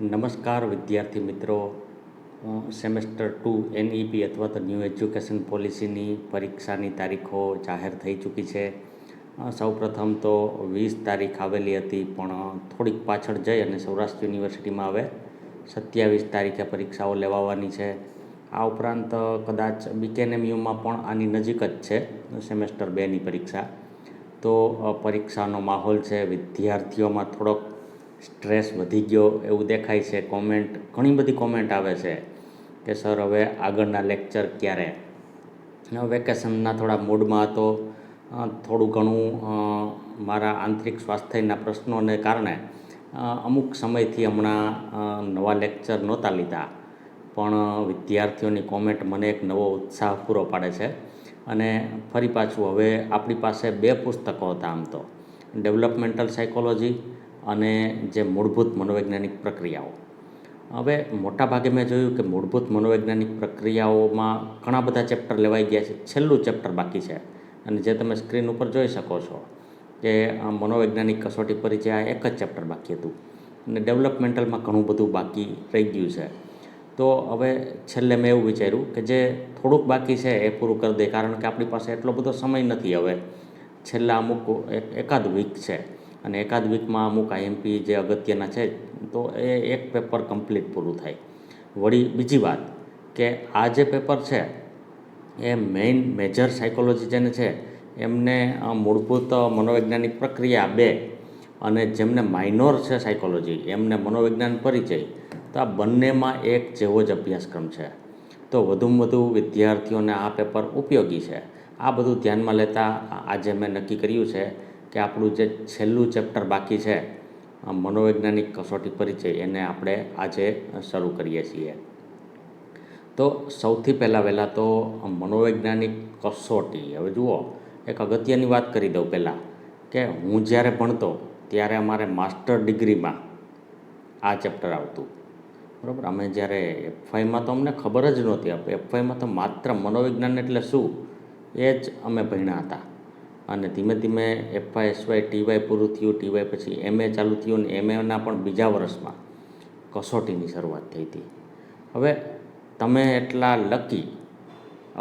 નમસ્કાર વિદ્યાર્થી મિત્રો. સેમેસ્ટર ટુ એનઈપી અથવા તો ન્યૂ એજ્યુકેશન પોલિસીની પરીક્ષાની તારીખો જાહેર થઈ ચૂકી છે. સૌપ્રથમ તો વીસ તારીખ આવેલી હતી, પણ થોડીક પાછળ જઈ અને સૌરાષ્ટ્ર યુનિવર્સિટીમાં હવે સત્યાવીસ તારીખે પરીક્ષાઓ લેવાવાની છે. આ ઉપરાંત કદાચ બીકેએનએમયુમાં પણ આની નજીક જ છે, સેમેસ્ટર બેની પરીક્ષા. તો પરીક્ષાનો માહોલ છે, વિદ્યાર્થીઓમાં થોડોક સ્ટ્રેસ વધી ગયો એવું દેખાય છે. કોમેન્ટ ઘણી બધી કોમેન્ટ આવે છે કે સર હવે આગળના લેક્ચર ક્યારે? વેકેશનના થોડા મૂડમાં હતો. થોડું ઘણું મારા આંતરિક સ્વાસ્થ્યના પ્રશ્નોને કારણે અમુક સમયથી હમણાં નવા લેક્ચર નહોતા લીધા. પણ વિદ્યાર્થીઓની કોમેન્ટ મને એક નવો ઉત્સાહ પૂરો પાડે છે. અને ફરી પાછું હવે આપણી પાસે બે પુસ્તકો હતા આમ તો. ડેવલપમેન્ટલ સાયકોલોજી અને જે મૂળભૂત મનોવૈજ્ઞાનિક પ્રક્રિયાઓ. હવે મોટાભાગે મેં જોયું કે મૂળભૂત મનોવૈજ્ઞાનિક પ્રક્રિયાઓમાં ઘણા બધા ચેપ્ટર લેવાઈ ગયા છે, છેલ્લું ચેપ્ટર બાકી છે. અને જે તમે સ્ક્રીન ઉપર જોઈ શકો છો કે મનોવૈજ્ઞાનિક કસોટી પરિચય આ એક જ ચેપ્ટર બાકી હતું. અને ડેવલપમેન્ટલમાં ઘણું બધું બાકી રહી ગયું છે. તો હવે છેલ્લે મેં એવું વિચાર્યું કે જે થોડુંક બાકી છે એ પૂરું કરી દે, કારણ કે આપણી પાસે એટલો બધો સમય નથી હવે. છેલ્લા અમુક એકાદ વીક છે. અને એકાદ વીકમાં અમુક આઈએમપી જે અગત્યના છે, તો એ એક પેપર કમ્પ્લીટ પૂરું થાય. વળી બીજી વાત કે આ જે પેપર છે, એ મેઇન મેજર સાયકોલોજી જેને છે, એમને મૂળભૂત મનોવૈજ્ઞાનિક પ્રક્રિયા બે અને જેમને માઇનોર છે સાયકોલોજી, એમને મનોવિજ્ઞાન પરિચય, તો આ બંનેમાં એક જેવો જ અભ્યાસક્રમ છે. તો વધુમાં વધુ વિદ્યાર્થીઓને આ પેપર ઉપયોગી છે. આ બધું ધ્યાનમાં લેતા આજે મેં નક્કી કર્યું છે કે આપણું જે છેલ્લું ચેપ્ટર બાકી છે મનોવૈજ્ઞાનિક કસોટી પરિચય એને આપણે આજે શરૂ કરીએ છીએ. તો સૌથી પહેલાં વહેલાં તો મનોવૈજ્ઞાનિક કસોટી. હવે જુઓ, એક અગત્યની વાત કરી દઉં પહેલાં કે હું જ્યારે ભણતો ત્યારે અમારે માસ્ટર ડિગ્રીમાં આ ચેપ્ટર આવતું. બરાબર? અમે જ્યારે એફઆઈમાં તો અમને ખબર જ નહોતી. એફઆઈમાં તો માત્ર મનોવિજ્ઞાન એટલે શું? એ જ અમે ભણ્યા હતા. અને ધીમે ધીમે એફવાય એસવાય ટીવાય પૂરું થયું ટીવાય પછી એમએ ચાલુ થયું ને એમએના પણ બીજા વર્ષમાં કસોટીની શરૂઆત થઈ હતી. હવે તમે એટલા લકી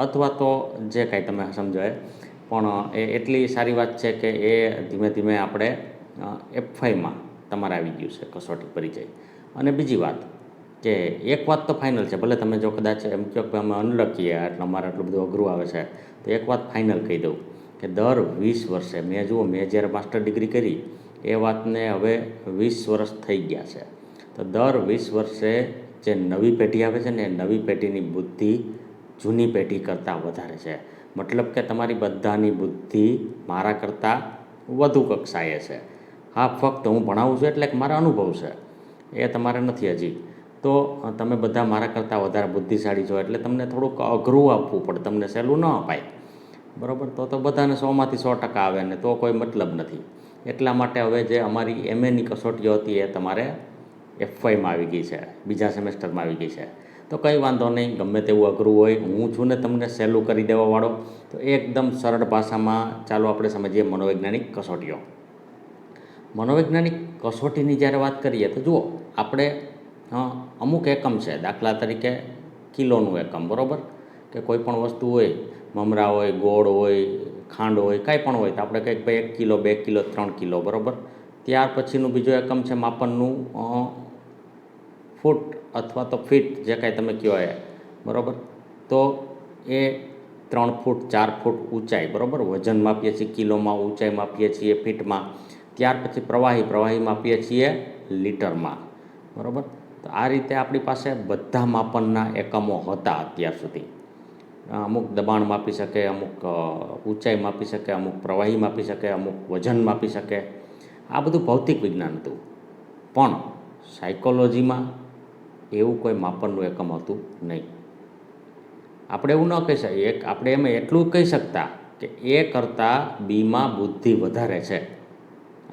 અથવા તો જે કાંઈ તમે સમજાય પણ એ એટલી સારી વાત છે કે એ ધીમે ધીમે આપણે એફઆઈમાં તમારે આવી ગયું છે કસોટી પરિચય. અને બીજી વાત કે એક વાત તો ફાઇનલ છે, ભલે તમે જો કદાચ એમ કહો કે અમે અનલકીએ એટલે અમારે આટલું બધું અઘરું આવે છે, તો એક વાત ફાઇનલ કહી દઉં. કે દર વીસ વર્ષે, મેં જુઓ, મેં જ્યારે માસ્ટર ડિગ્રી કરી, એ વાતને હવે વીસ વર્ષ થઈ ગયા છે. તો દર વીસ વર્ષે જે નવી પેઢી આવે છે ને, એ નવી પેઢીની બુદ્ધિ જૂની પેઢી કરતાં વધારે છે. મતલબ કે તમારી બધાની બુદ્ધિ મારા કરતાં વધુ કક્ષાએ છે. હા, ફક્ત હું ભણાવું છું એટલે મારા અનુભવ છે. એ તમારે નથી હજી. તો તમે બધા મારા કરતાં વધારે બુદ્ધિશાળી છો એટલે તમને થોડુંક અઘરું આપવું પડે, તમને સહેલું ન અપાય. બરાબર? તો તો બધાને સોમાંથી સો ટકા આવે ને તો કોઈ મતલબ નથી. એટલા માટે હવે જે અમારી એમએની કસોટીઓ હતી એ તમારે એફવાયમાં આવી ગઈ છે. બીજા સેમેસ્ટરમાં આવી ગઈ છે. તો કંઈ વાંધો નહીં, ગમે તેવું અઘરું હોય, હું છું ને તમને સહેલું કરી દેવાવાળો તો એકદમ સરળ ભાષામાં ચાલો આપણે સમજીએ મનોવૈજ્ઞાનિક કસોટીઓ. મનોવૈજ્ઞાનિક કસોટીની જ્યારે વાત કરીએ તો જુઓ, આપણે અમુક એકમ છે. દાખલા તરીકે કિલોનું એકમ, બરાબર? કે કોઈ પણ વસ્તુ હોય મમરા હોય, ગોળ હોય, ખાંડ હોય, કાંઈ પણ હોય તો આપણે કંઈક ભાઈ એક કિલો, બે કિલો, ત્રણ કિલો, બરાબર? ત્યાર પછીનું બીજું એકમ છે માપનનું ફૂટ અથવા તો ફીટ જે કાંઈ તમે કહો એ, બરાબર? તો એ ત્રણ ફૂટ, ચાર ફૂટ ઊંચાઈ, બરાબર? વજન માપીએ છીએ, કિલોમાં ઊંચાઈ માપીએ છીએ, ફીટમાં. ત્યાર પછી પ્રવાહી પ્રવાહી માપીએ છીએ લીટરમાં, બરાબર? તો આ રીતે આપણી પાસે બધા માપનના એકમો હતા અત્યાર સુધી. અમુક દબાણ માપી શકે, અમુક ઊંચાઈ માપી શકે, અમુક પ્રવાહી માપી શકે, અમુક વજન માપી શકે. આ બધું ભૌતિક વિજ્ઞાન હતું. પણ સાયકોલોજીમાં એવું કોઈ માપનનું એકમ હતું નહીં. આપણે એવું ન કહી શકીએ. એક, આપણે એમ એટલું કહી શકતા કે એ કરતાં બીમાં બુદ્ધિ વધારે છે.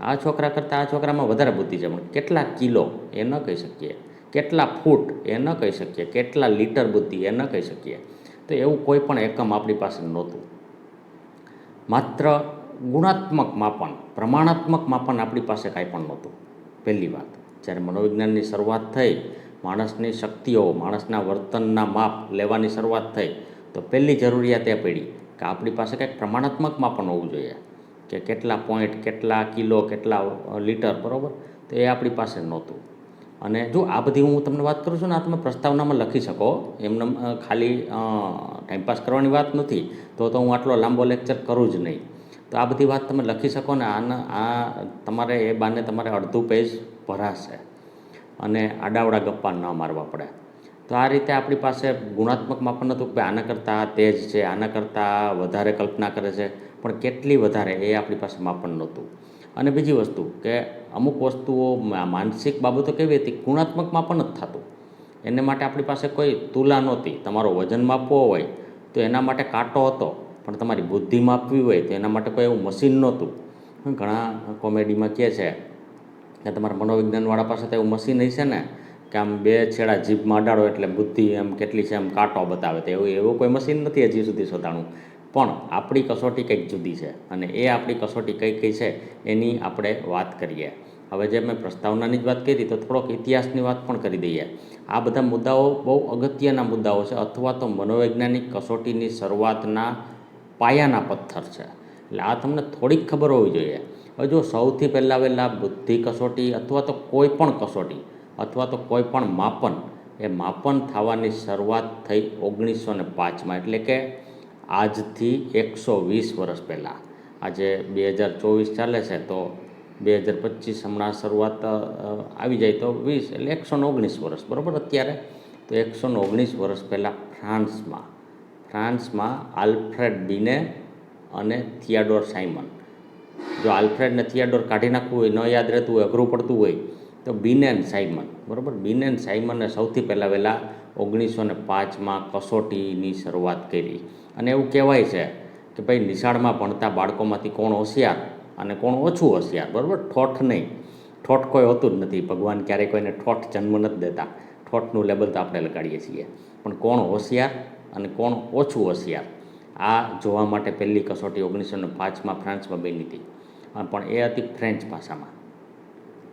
આ છોકરા કરતાં, આ છોકરામાં વધારે બુદ્ધિ છે. પણ કેટલા કિલો એ ન કહી શકીએ. કેટલા ફૂટ એ ન કહી શકીએ. કેટલા લીટર બુદ્ધિ એ ન કહી શકીએ. તો એવું કોઈ પણ એકમ આપણી પાસે નહોતું. માત્ર ગુણાત્મક માપન, પ્રમાણાત્મક માપન આપણી પાસે કાંઈ પણ નહોતું. પહેલી વાત, જ્યારે મનોવિજ્ઞાનની શરૂઆત થઈ, માણસની શક્તિઓ, માણસના વર્તનના માપ લેવાની શરૂઆત થઈ, તો પહેલી જરૂરિયાત એ પડી કે આપણી પાસે કંઈક પ્રમાણાત્મક માપન હોવું જોઈએ. કે કેટલા પોઈન્ટ કેટલા કિલો, કેટલા લીટર, બરાબર? તો એ આપણી પાસે નહોતું. અને જો આ બધી હું તમને વાત કરું છું ને, આ તમે પ્રસ્તાવનામાં લખી શકો. એમને ખાલી ટાઈમપાસ કરવાની વાત નથી, તો તો હું આટલો લાંબો લેક્ચર કરું જ નહીં. તો આ બધી વાત તમે લખી શકો ને, આના, આ તમારે એ બાને તમારે અડધું પેજ ભરાશે. અને આડાવડા ગપ્પા ન મારવા પડે. તો આ રીતે આપણી પાસે ગુણાત્મક માપન હતું કે આના કરતાં તેજ છે, આના કરતાં વધારે કલ્પના કરે છે, પણ કેટલી વધારે એ આપણી પાસે માપન નહોતું. અને બીજી વસ્તુ કે અમુક વસ્તુઓ માનસિક બાબતો કેવી હતી? ગુણાત્મકમાં પણ જ થતું. એને માટે આપણી પાસે કોઈ તુલા નહોતી. તમારો વજન માપવો હોય તો એના માટે કાંટો હતો, પણ તમારી બુદ્ધિ માપવી હોય તો એના માટે કોઈ એવું મશીન નહોતું. ઘણા કોમેડીમાં કહે છે કે તમારા મનોવિજ્ઞાનવાળા પાસે તો એવું મશીન હશે ને કે આમ બે છેડા જીભમાં અડાડો એટલે બુદ્ધિ એમ કેટલી છે એમ કાંટો બતાવે. તો એવું એવું કોઈ મશીન નથી હજી સુધી શોધાણું પણ આપણી કસોટી કંઈક જુદી છે અને એ આપણી કસોટી કઈ કઈ છે એની આપણે વાત કરીએ. હવે જે મેં પ્રસ્તાવનાની જ વાત કરી તો થોડોક ઇતિહાસની વાત પણ કરી દઈએ. આ બધા મુદ્દાઓ બહુ અગત્યના મુદ્દાઓ છે અથવા તો મનોવૈજ્ઞાનિક કસોટીની શરૂઆતના પાયાના પથ્થર છે. એટલે આ તમને થોડીક ખબર હોવી જોઈએ. હવે જો સૌથી પહેલાં વહેલાં બુદ્ધિ કસોટી અથવા તો કોઈ પણ કસોટી અથવા તો કોઈ પણ માપન એ માપન થવાની શરૂઆત થઈ ઓગણીસો ને પાંચમાં. એટલે કે આજથી એકસો વીસ વર્ષ પહેલાં. આજે બે હજાર ચોવીસ ચાલે છે, તો બે હજાર પચીસ હમણાં શરૂઆત આવી જાય તો વીસ એટલે એકસો ઓગણીસ વર્ષ, બરાબર? અત્યારે તો એકસો ઓગણીસ વર્ષ પહેલાં ફ્રાન્સમાં ફ્રાન્સમાં આલ્ફ્રેડ બીને અને થિયાડોર સાઇમન જો આલ્ફ્રેડ ને થિયાડોર કાઢી નાખવું હોય, ન યાદ રહેતું હોય, અઘરું પડતું હોય, તો બીનેન સાઇમન બરાબર? બીનેન સાયમને સૌથી પહેલાં વહેલા ઓગણીસો ને પાંચમાં કસોટીની શરૂઆત કરી. અને એવું કહેવાય છે કે ભાઈ નિશાળમાં ભણતા બાળકોમાંથી કોણ હોશિયાર અને કોણ ઓછું હોશિયાર, બરાબર? ઠોઠ નહીં. ઠોઠ કોઈ હોતું જ નથી. ભગવાન ક્યારેય કોઈને ઠોઠ જન્મ નથી દેતા. ઠોઠનું લેબલ તો આપણે લગાડીએ છીએ. પણ કોણ હોશિયાર અને કોણ ઓછું હોશિયાર? આ જોવા માટે પહેલી કસોટી ઓગણીસો ને પાંચમાં ફ્રાન્સમાં બની હતી. પણ એ હતી ફ્રેન્ચ ભાષામાં.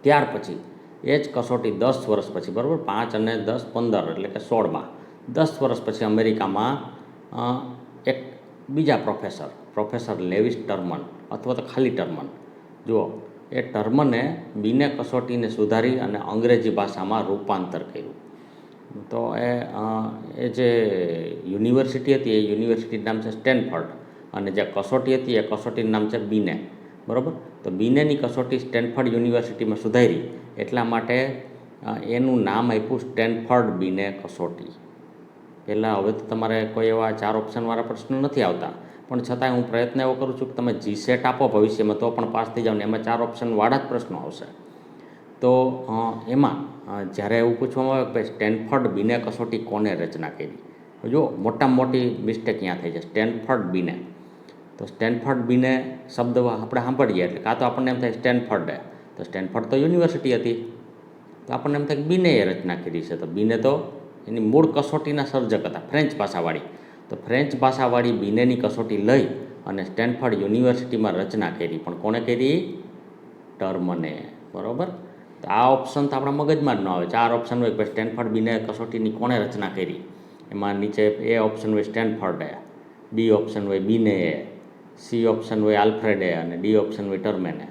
ત્યાર પછી, એ જ કસોટી દસ વર્ષ પછી, બરાબર? પાંચ અને દસ પંદર, એટલે કે સોળમાં. દસ વર્ષ પછી અમેરિકામાં બીજા પ્રોફેસર પ્રોફેસર લેવિસ ટર્મન અથવા તો ખાલી ટર્મન. જુઓ, એ ટર્મને બીને કસોટીને સુધારી અને અંગ્રેજી ભાષામાં રૂપાંતર કર્યું. તો એ એ જે યુનિવર્સિટી હતી, એ યુનિવર્સિટીનું નામ છે સ્ટેનફર્ડ અને જે કસોટી હતી, એ કસોટીનું નામ છે બીને. બરાબર? તો બીનેની કસોટી સ્ટેનફર્ડ યુનિવર્સિટીમાં સુધારી. એટલા માટે એનું નામ આપ્યું સ્ટેનફર્ડ બીને કસોટી. પહેલાં હવે તો તમારે કોઈ એવા ચાર ઓપ્શનવાળા પ્રશ્નો નથી આવતા. પણ છતાંય હું પ્રયત્ન એવો કરું છું કે તમે જી સેટ આપો ભવિષ્યમાં, તો પણ પાસ થઈ જાઓ ને એમાં ચાર ઓપ્શનવાળા જ પ્રશ્નો આવશે. તો એમાં જ્યારે એવું પૂછવામાં આવે કે સ્ટેનફર્ડ બીને કસોટી કોને રચના કરી? જો મોટામાં મોટી મિસ્ટેક ક્યાં થઈ છે સ્ટેનફર્ડ બીને તો સ્ટેનફર્ડ બીને શબ્દ આપણે સાંભળીએ એટલે કાં તો આપણને એમ થાય સ્ટેનફર્ડે તો સ્ટેનફર્ડ તો યુનિવર્સિટી હતી. તો આપણને એમ થાય કે બીને એ રચના કરી છે. તો બીને તો એની મૂળ કસોટીના સર્જક હતા, ફ્રેન્ચ ભાષાવાળી. તો ફ્રેન્ચ ભાષાવાળી બીનેની કસોટી લઈ અને સ્ટેનફર્ડ યુનિવર્સિટીમાં રચના કરી. પણ કોણે કરી? ટર્મને. બરાબર? તો આ ઓપ્શન તો આપણા મગજમાં જ ન આવે. ચાર ઓપ્શન હોય, પછી સ્ટેનફર્ડ બીને કસોટીની કોણે રચના કરી? એમાં નીચે એ ઓપ્શન હોય સ્ટેનફર્ડે, બી ઓપ્શન હોય બીને સી ઓપ્શન હોય આલ્ફ્રેડે અને ડી ઓપ્શન હોય ટર્મેને.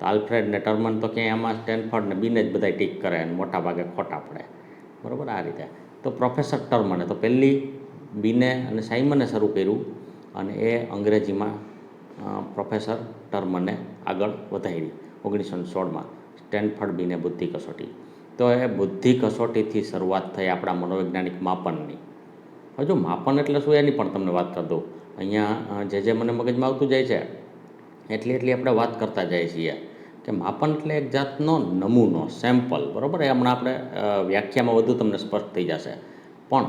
તો આલ્ફ્રેડ ને ટર્મન તો ક્યાંય આમાં સ્ટેનફર્ડ ને બીને જ બધા ટીક કરે અને મોટા ભાગે ખોટા પડે. બરાબર? આ રીતે. તો પ્રોફેસર ટર્મને તો પહેલી બીને અને સાઇમને શરૂ કર્યું અને એ અંગ્રેજીમાં પ્રોફેસર ટર્મને આગળ વધારી, ઓગણીસો સોળમાં. સ્ટેનફર્ડ બીને બુદ્ધિ કસોટી. તો એ બુદ્ધિ કસોટીથી શરૂઆત થઈ આપણા મનોવૈજ્ઞાનિક માપનની. હજુ માપન એટલે શું એની પણ તમને વાત કરી દઉં. અહીંયા જે જે મને મગજમાં આવતું જાય છે, એટલી એટલી આપણે વાત કરતા જઈએ છીએ. કે માપન એટલે એક જાતનો નમૂનો સેમ્પલ બરાબર? એ હમણાં આપણે વ્યાખ્યામાં વધુ તમને સ્પષ્ટ થઈ જશે. પણ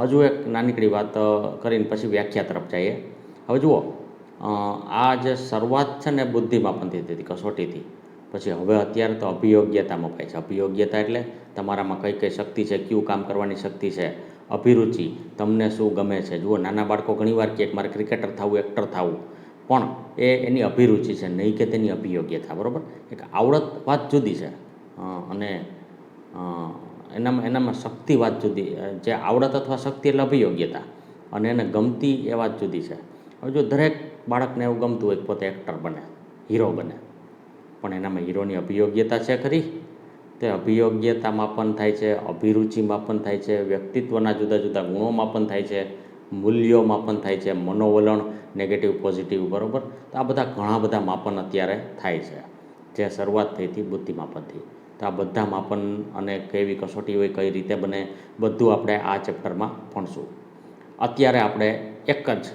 હજુ એક નાનીકડી વાત કરીને પછી વ્યાખ્યા તરફ જઈએ. હવે જુઓ આ જે શરૂઆત છે ને બુદ્ધિ માપનથી હતી, કસોટીથી. પછી હવે અત્યારે તો અભિયોગ્યતા મપાય છે. અભિયોગ્યતા એટલે તમારામાં કઈ કઈ શક્તિ છે, કયું કામ કરવાની શક્તિ છે, અભિરુચિ, તમને શું ગમે છે? જુઓ, નાના બાળકો ઘણીવાર કે કે, મારે ક્રિકેટર થવું, એક્ટર થવું. પણ એ એની અભિરુચિ છે, નહીં કે તેની અભિયોગ્યતા, બરાબર? એક આવડત વાત જુદી છે. અને એનામાં એનામાં શક્તિ વાત જુદી જે આવડત અથવા શક્તિ એટલે અભિયોગ્યતા, અને એને ગમતી એ વાત જુદી છે. હવે જો દરેક બાળકને એવું ગમતું હોય પોતે એક્ટર બને હીરો બને, પણ એનામાં હીરોની અભિયોગ્યતા છે ખરી? તે અભિયોગ્યતા માપન થાય છે, અભિરુચિ માપન થાય છે, વ્યક્તિત્વના જુદા જુદા ગુણો માપન થાય છે, મૂલ્યો માપન થાય છે, મનોવલણ નેગેટિવ પોઝિટિવ બરાબર? તો આ બધા ઘણા બધા માપન અત્યારે થાય છે. જે શરૂઆત થઈ હતી, બુદ્ધિ માપનથી તો આ બધા માપન અને કેવી કસોટી હોય, કઈ રીતે બને, બધું આપણે આ ચેપ્ટરમાં ભણશું. અત્યારે આપણે એક જ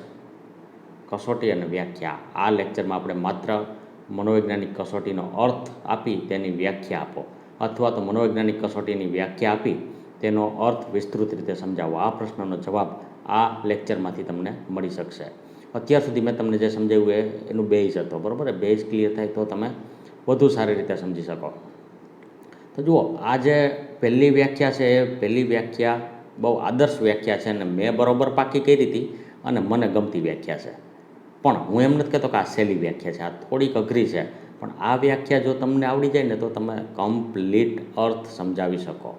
કસોટી અને વ્યાખ્યા. આ લેક્ચરમાં આપણે માત્ર મનોવૈજ્ઞાનિક કસોટીનો અર્થ આપી તેની વ્યાખ્યા આપો. અથવા તો મનોવૈજ્ઞાનિક કસોટીની વ્યાખ્યા આપી તેનો અર્થ વિસ્તૃત રીતે સમજાવો. આ પ્રશ્નનો જવાબ આ લેક્ચરમાંથી તમને મળી શકશે. અત્યાર સુધી મેં તમને જે સમજાવ્યું એ, એનું બેઝ હતો, બરાબર? એ બેઝ ક્લિયર થાય તો તમે વધુ સારી રીતે સમજી શકો. તો જુઓ, આ જે પહેલી વ્યાખ્યા છે, એ પહેલી વ્યાખ્યા બહુ આદર્શ વ્યાખ્યા છે અને મેં બરાબર પાકી કરી હતી અને મને ગમતી વ્યાખ્યા છે. પણ હું એમ નથી કહેતો કે આ સહેલી વ્યાખ્યા છે, આ થોડીક અઘરી છે. પણ આ વ્યાખ્યા જો તમને આવડી જાય ને તો તમે કમ્પ્લીટ અર્થ સમજાવી શકો.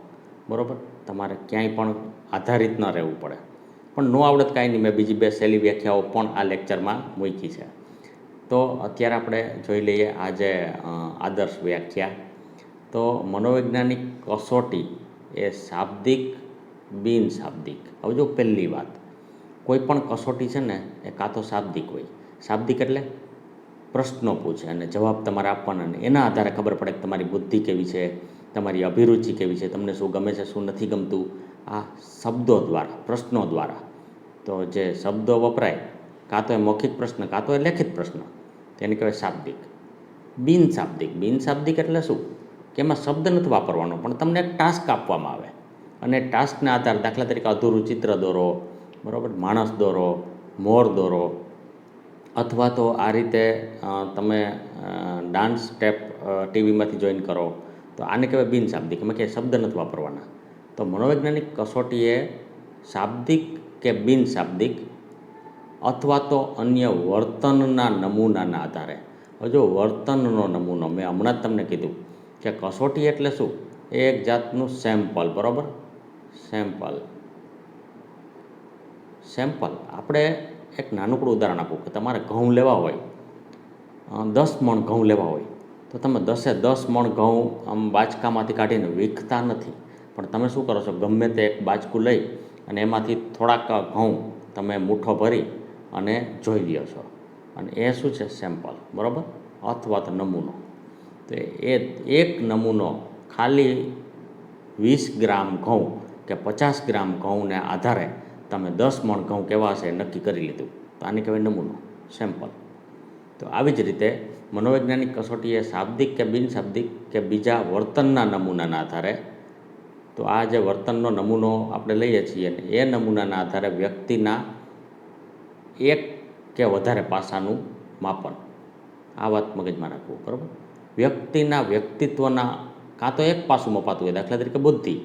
બરાબર? તમારે ક્યાંય પણ આધારિત ન રહેવું પડે. પણ નો આવડત કાંઈ નહીં. મેં બીજી બે સહેલી વ્યાખ્યાઓ પણ આ લેક્ચરમાં મૂકી છે. તો અત્યારે આપણે જોઈ લઈએ આ જે આદર્શ વ્યાખ્યા. તો મનોવૈજ્ઞાનિક કસોટી એ શાબ્દિક બિન શાબ્દિક. હવે જો પહેલી વાત, કોઈ પણ કસોટી છે ને, એ કાં તો શાબ્દિક હોય. શાબ્દિક એટલે પ્રશ્નો પૂછે અને જવાબ તમારે આપવાના અને એના આધારે ખબર પડે કે તમારી બુદ્ધિ કેવી છે, તમારી અભિરુચિ કેવી છે, તમને શું ગમે છે, શું નથી ગમતું. આ શબ્દો દ્વારા, પ્રશ્નો દ્વારા. તો જે શબ્દો વપરાય, કાં તો એ મૌખિક પ્રશ્ન, કાં તો એ લેખિત પ્રશ્ન, તેને કહેવાય શાબ્દિક. બિનશાબ્દિક બિનશાબ્દિક એટલે શું? કે એમાં શબ્દ નથી વાપરવાનો, પણ તમને એક ટાસ્ક આપવામાં આવે. અને ટાસ્કના આધારે દાખલા તરીકે અધૂરું ચિત્ર દોરો, બરાબર? માણસ દોરો, મોર દોરો, અથવા તો આ રીતે તમે ડાન્સ સ્ટેપ ટીવીમાંથી જોઈન કરો, તો આને કહેવાય બિનશાબ્દિક એમાં કે શબ્દ નથી વાપરવાના. તો મનોવૈજ્ઞાનિક કસોટીએ શાબ્દિક કે બિન શાબ્દિક અથવા તો અન્ય વર્તનના નમૂનાના આધારે. જો વર્તનનો નમૂનો, મેં હમણાં જ તમને કીધું કે કસોટી એટલે શું? એ એક જાતનું સેમ્પલ બરાબર? સેમ્પલ સેમ્પલ આપણે એક નાનકડું ઉદાહરણ આપું કે તમારે ઘઉં લેવા હોય દસ મણ ઘઉં લેવા હોય, તો તમે દસે દસ મણ ઘઉં આમ બાચકામાંથી કાઢીને વીખતા નથી. પણ તમે શું કરો છો? ગમે તે એક બાચકું લઈ અને એમાંથી થોડાક ઘઉં તમે મૂઠો ભરી અને જોઈ લ્યો છો. અને એ શું છે? સેમ્પલ બરાબર? અથવા તો નમૂનો. તો એ એક નમૂનો ખાલી વીસ ગ્રામ ઘઉં કે પચાસ ગ્રામ ઘઉંને આધારે તમે દસ મણ ઘઉં કેવા છે નક્કી કરી લીધું. તો આને કહેવાય નમૂનો સેમ્પલ તો આવી જ રીતે મનોવૈજ્ઞાનિક કસોટી એ શાબ્દિક કે બિનશાબ્દિક કે બીજા વર્તનના નમૂનાના આધારે તો આ જે વર્તનનો નમૂનો આપણે લઈએ છીએ એ નમૂનાના આધારે વ્યક્તિના એક કે વધારે પાસાનું માપન. આ વાત મગજમાં રાખવું, બરાબર? વ્યક્તિના વ્યક્તિત્વના કાં તો એક પાસું મપાતું હોય, દાખલા તરીકે બુદ્ધિ,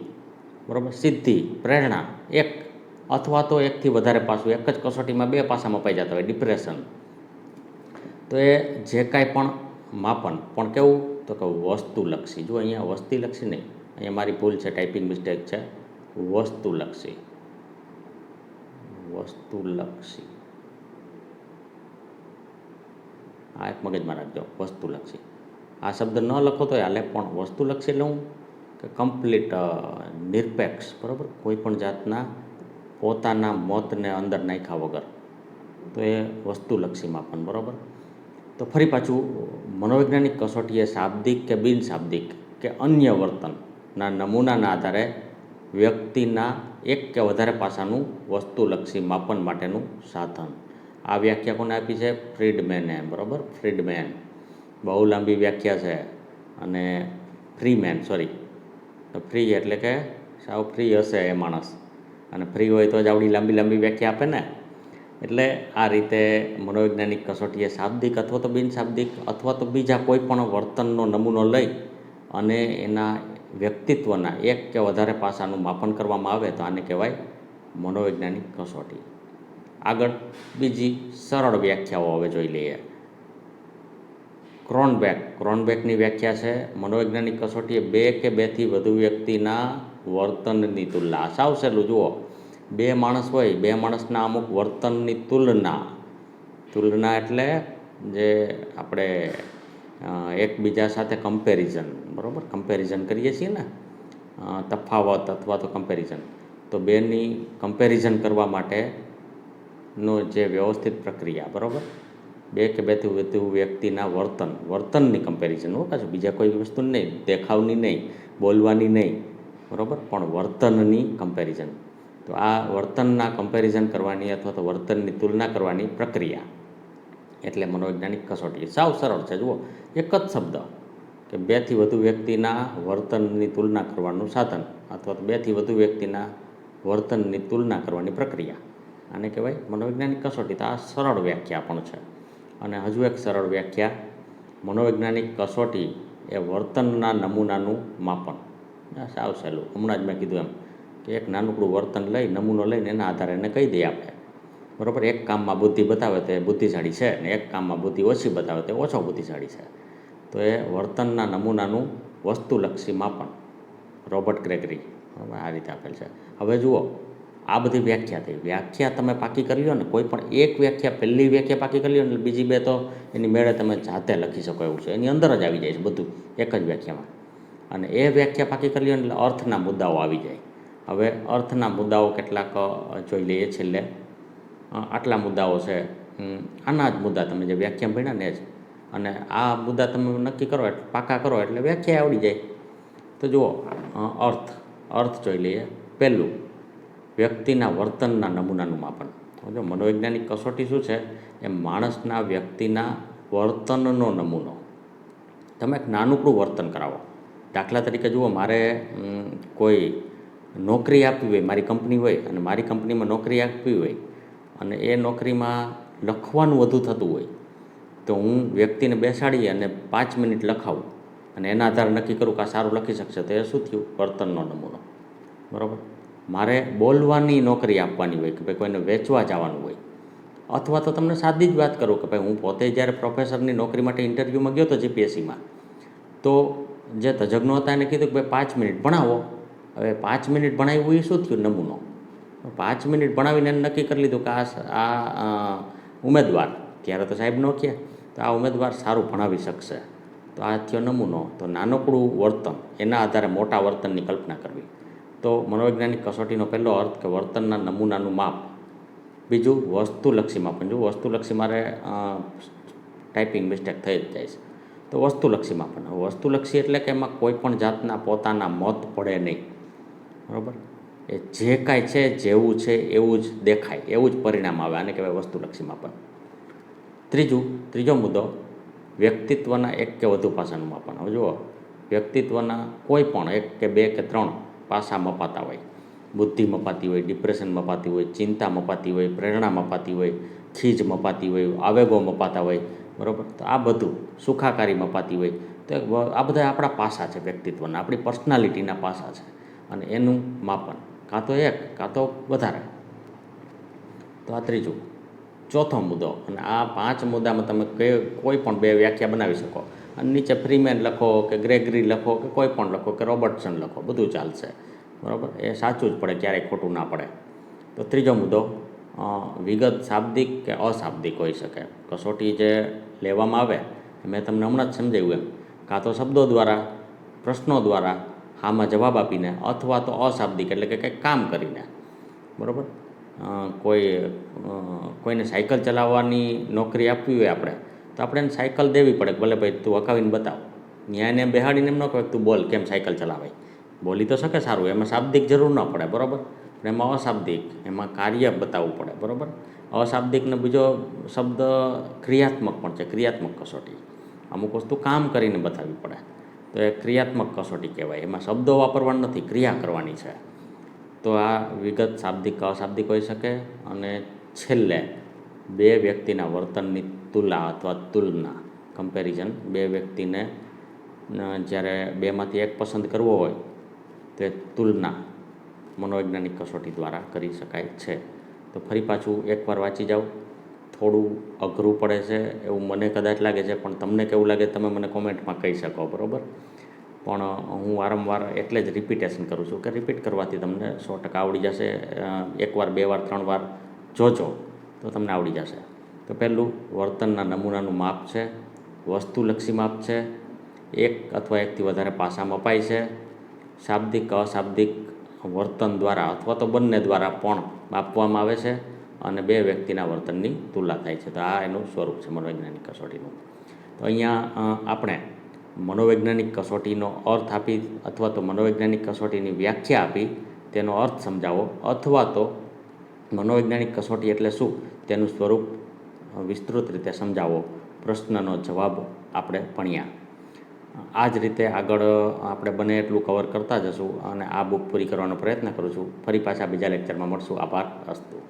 બરાબર? સિદ્ધિ, પ્રેરણા, એક, અથવા તો એકથી વધારે પાસું, એક જ કસોટીમાં બે પાસા મપાઈ જતા હોય, ડિપ્રેશન. તો એ જે કાંઈ પણ માપન, પણ કેવું? તો કે વસ્તુલક્ષી. જો અહીંયા વસ્તીલક્ષી નહીં અહીંયા મારી ભૂલ છે ટાઈપિંગ મિસ્ટેક છે. વસ્તુલક્ષી. વસ્તુલક્ષી. આ એક મગજમાં રાખજો, વસ્તુલક્ષી. આ શબ્દ ન લખો તો હાલે, પણ વસ્તુલક્ષી હું કે કમ્પ્લીટ નિરપેક્ષ, બરાબર? કોઈ પણ જાતના પોતાના મતને અંદર નાખ્યા વગર. તો એ વસ્તુલક્ષી માપન બરાબર? તો ફરી પાછું, મનોવૈજ્ઞાનિક કસોટી એ શાબ્દિક કે બિન શાબ્દિક કે અન્ય વર્તનના નમૂનાના આધારે વ્યક્તિના એક કે વધારે પાસાનું વસ્તુલક્ષી માપન માટેનું સાધન. આ વ્યાખ્યા કોને આપી છે? ફ્રીડમેને, બરાબર? ફ્રીડમેન. બહુ લાંબી વ્યાખ્યા છે. અને ફ્રીમેન, સોરી. તો ફ્રી એટલે કે સાવ ફ્રી હશે એ માણસ. અને ફ્રી હોય તો જ આવડી લાંબી લાંબી વ્યાખ્યા આપે ને. એટલે આ રીતે મનોવૈજ્ઞાનિક કસોટીએ શાબ્દિક અથવા તો બિનશાબ્દિક અથવા તો બીજા કોઈ પણ વર્તનનો નમૂનો લઈ અને એના વ્યક્તિત્વના એક કે વધારે પાસાનું માપન કરવામાં આવે તો આને કહેવાય મનોવૈજ્ઞાનિક કસોટી. આગળ બીજી સરળ વ્યાખ્યાઓ હવે જોઈ લઈએ. ક્રોનબેક. ક્રોનબેકની વ્યાખ્યા છે, મનોવૈજ્ઞાનિક કસોટી એ બે કે બેથી વધુ વ્યક્તિના વર્તનની તુલના. સાવ સહેલું જુઓ. બે માણસ હોય, બે માણસના અમુક વર્તનની તુલના. તુલના એટલે જે આપણે એકબીજા સાથે કમ્પેરિઝન બરાબર કમ્પેરિઝન કરીએ છીએ ને તફાવત અથવા તો કમ્પેરિઝન તો બેની કમ્પેરિઝન કરવા માટેનો જે વ્યવસ્થિત પ્રક્રિયા, બરાબર? બે કે બેથી વધુ વ્યક્તિના વર્તન, વર્તનની કમ્પેરિઝન હો, પાછું બીજા કોઈ વસ્તુ નહીં, દેખાવની નહીં, બોલવાની નહીં, બરાબર? પણ વર્તનની કમ્પેરિઝન તો આ વર્તનના કમ્પેરિઝન કરવાની અથવા તો વર્તનની તુલના કરવાની પ્રક્રિયા. એટલે મનોવૈજ્ઞાનિક કસોટી. સાવ સરળ છે, જુઓ. એક જ શબ્દ. કે બેથી વધુ વ્યક્તિના વર્તનની તુલના કરવાનું સાધન અથવા તો બેથી વધુ વ્યક્તિના વર્તનની તુલના કરવાની પ્રક્રિયા. આને કહેવાય મનોવૈજ્ઞાનિક કસોટી. તો આ સરળ વ્યાખ્યા પણ છે. અને હજુ એક સરળ વ્યાખ્યા. મનોવૈજ્ઞાનિક કસોટી એ વર્તનના નમૂનાનું માપન. સાવ સહેલું. હમણાં જ મેં કીધું એમ કે એક નાનકડું વર્તન લઈ, નમૂનો લઈને એના આધારે એને કહી દઈએ આપણે. બરાબર? એક કામમાં બુદ્ધિ બતાવે તો બુદ્ધિશાળી છે ને એક કામમાં બુદ્ધિ ઓછી બતાવે તો ઓછો બુદ્ધિશાળી છે. તો એ વર્તનના નમૂનાનું વસ્તુલક્ષી માપન. Robert Gregory. આ રીતે આપેલ છે. હવે જુઓ, આ બધી વ્યાખ્યા થઈ. વ્યાખ્યા તમે પાકી કરી લો ને, કોઈ પણ એક વ્યાખ્યા પહેલી વ્યાખ્યા પાકી કરી લો ને બીજી બે તો એની મેળે તમે જાતે લખી શકો એવું છે. એની અંદર જ આવી જાય છે બધું, એક જ વ્યાખ્યામાં. અને એ વ્યાખ્યા પાકી કરી લો એટલે અર્થના મુદ્દાઓ આવી જાય. હવે અર્થના મુદ્દાઓ કેટલાક જોઈ લઈએ છેલ્લે. આટલા મુદ્દાઓ છે. આના જ મુદ્દા તમે જે વ્યાખ્યા ભણ્યા ને એ જ. અને આ મુદ્દા તમે નક્કી કરો એટલે પાકા કરો એટલે વ્યાખ્યા આવડી જાય. તો જુઓ અર્થ. અર્થ જોઈ લઈએ. પહેલું, વ્યક્તિના વર્તનના નમૂનાનું માપન. જો મનોવૈજ્ઞાનિક કસોટી શું છે? એ માણસના વ્યક્તિના વર્તનનો નમૂનો. તમે એક નાનકડું વર્તન કરાવો. દાખલા તરીકે જુઓ, મારે કોઈ નોકરી આપવી હોય, મારી કંપની હોય, અને મારી કંપનીમાં નોકરી આપવી હોય, અને એ નોકરીમાં લખવાનું વધુ થતું હોય તો હું વ્યક્તિને બેસાડી અને પાંચ મિનિટ લખાવું. અને એના આધારે નક્કી કરું કે આ સારું લખી શકશે. તો એ શું થયું? વર્તનનો નમૂનો. બરાબર? મારે બોલવાની નોકરી આપવાની હોય કે ભાઈ કોઈને વેચવા જવાનું હોય. અથવા તો તમને સાદી જ વાત કરું કે ભાઈ હું પોતે જ્યારે પ્રોફેસરની નોકરી માટે ઇન્ટરવ્યૂમાં ગયો હતો જીપીએસસીમાં. તો જે તજજ્ઞો હતા એને કીધું કે ભાઈ પાંચ મિનિટ ભણાવો. હવે પાંચ મિનિટ ભણાવ્યું એ શું થયું? નમૂનો. પાંચ મિનિટ ભણાવીને એને નક્કી કરી લીધું કે આ આ ઉમેદવાર ત્યારે તો સાહેબ નો કહે, તો આ ઉમેદવાર સારું ભણાવી શકશે. તો આ થયો નમૂનો. તો નાનકડું વર્તન, એના આધારે મોટા વર્તનની કલ્પના કરવી. તો મનોવૈજ્ઞાનિક કસોટીનો પહેલો અર્થ કે વર્તનના નમૂનાનું માપ. બીજું, વસ્તુલક્ષી માપન જો વસ્તુલક્ષી મારે ટાઈપિંગ મિસ્ટેક થઈ જ જાય છે. તો વસ્તુલક્ષી માપન વસ્તુલક્ષી એટલે કે એમાં કોઈ પણ જાતના પોતાના મત પડે નહીં. બરાબર? એ જે કાંઈ છે, જેવું છે, એવું જ દેખાય. એવું જ પરિણામ આવે. આને કહેવાય વસ્તુલક્ષી માપન. ત્રીજું, ત્રીજો મુદ્દો, વ્યક્તિત્વના એક કે વધુ પાસાનું માપન. હવે જુઓ, વ્યક્તિત્વના કોઈ પણ એક કે બે કે ત્રણ પાસા મપાતા હોય. બુદ્ધિ મપાતી હોય ડિપ્રેશન મપાતી હોય, ચિંતા મપાતી હોય, પ્રેરણા મપાતી હોય, ખીજ મપાતી હોય, આવેગો મપાતા હોય, બરાબર? તો આ બધું સુખાકારી મપાતી હોય. તો આ બધા આપણા પાસા છે વ્યક્તિત્વના, આપણી પર્સનાલિટીના પાસા છે. અને એનું માપન. કાં તો એક, કાં તો વધારે. તો આ ત્રીજું. ચોથો મુદ્દો. અને આ પાંચ મુદ્દામાં તમે કઈ કોઈ પણ બે વ્યાખ્યા બનાવી શકો. અને નીચે ફ્રીમેન લખો કે ગ્રેગરી લખો કે કોઈ પણ લખો કે રોબર્ટસન લખો, બધું ચાલશે. બરાબર? એ સાચું જ પડે, ક્યારેય ખોટું ના પડે. તો ત્રીજો મુદ્દો વિગત શાબ્દિક કે અશાબ્દિક હોઈ શકે. કસોટી જે લેવામાં આવે, મેં તમને હમણાં જ સમજાવ્યું એમ. કાં તો શબ્દો દ્વારા, પ્રશ્નો દ્વારા, હામાં જવાબ આપીને અથવા તો અશાબ્દિક એટલે કે કંઈક કામ કરીને. બરાબર? કોઈ કોઈને સાયકલ ચલાવવાની નોકરી આપવી હોય આપણે, તો આપણે એને સાયકલ દેવી પડે ભલે ભાઈ તું હકાવીને બતાવ. ત્યાં એને બેહાડીને એમ ન કહે તું બોલ કેમ સાયકલ ચલાવાય. બોલી તો શકે સારું, એમાં શાબ્દિક જરૂર ન પડે, બરાબર? પણ એમાં અશાબ્દિક, એમાં કાર્ય બતાવવું પડે, બરાબર? અશાબ્દિકનો બીજો શબ્દ ક્રિયાત્મક પણ છે, ક્રિયાત્મક કસોટી. અમુક વસ્તુ કામ કરીને બતાવવી પડે. તો એ ક્રિયાત્મક કસોટી કહેવાય. એમાં શબ્દો વાપરવાના નથી, ક્રિયા કરવાની છે. તો આ વિગત શાબ્દિક અશાબ્દિક હોઈ શકે અને છેલ્લે બે વ્યક્તિના વર્તનની તુલા અથવા તુલના કમ્પેરિઝન બે વ્યક્તિને જ્યારે બેમાંથી એક પસંદ કરવો હોય, તો તુલના મનોવૈજ્ઞાનિક કસોટી દ્વારા કરી શકાય છે. તો ફરી પાછું એકવાર વાંચી જાઓ. થોડું અઘરું પડે છે એવું મને કદાચ લાગે છે, પણ તમને કેવું લાગે તમે મને કોમેન્ટમાં કહી શકો, બરાબર? પણ હું વારંવાર એટલે જ રિપીટેશન કરું છું કે રિપીટ કરવાથી તમને સો ટકા આવડી જશે. એકવાર, બે વાર, ત્રણ વાર જોજો તો તમને આવડી જશે. તો પહેલું, વર્તનના નમૂનાનું માપ છે, વસ્તુલક્ષી માપ છે, એક અથવા એકથી વધારે પાસા મપાય છે, શાબ્દિક, અશાબ્દિક વર્તન દ્વારા અથવા તો બંને દ્વારા પણ માપવામાં આવે છે અને બે વ્યક્તિના વર્તનની તુલના થાય છે. તો આ એનું સ્વરૂપ છે મનોવૈજ્ઞાનિક કસોટીનું. તો અહીંયા આપણે મનોવૈજ્ઞાનિક કસોટીનો અર્થ આપી અથવા તો મનોવૈજ્ઞાનિક કસોટીની વ્યાખ્યા આપી તેનો અર્થ સમજાવો અથવા તો મનોવૈજ્ઞાનિક કસોટી એટલે શું તેનું સ્વરૂપ વિસ્તૃત રીતે સમજાવો. પ્રશ્નનો જવાબ આપણે ભણ્યા. આ જ રીતે આગળ આપણે બને એટલું કવર કરતા જશું અને આ બુક પૂરી કરવાનો પ્રયત્ન કરું છું. ફરી પાછા બીજા લેક્ચરમાં મળશું. આભાર, અસ્તુ.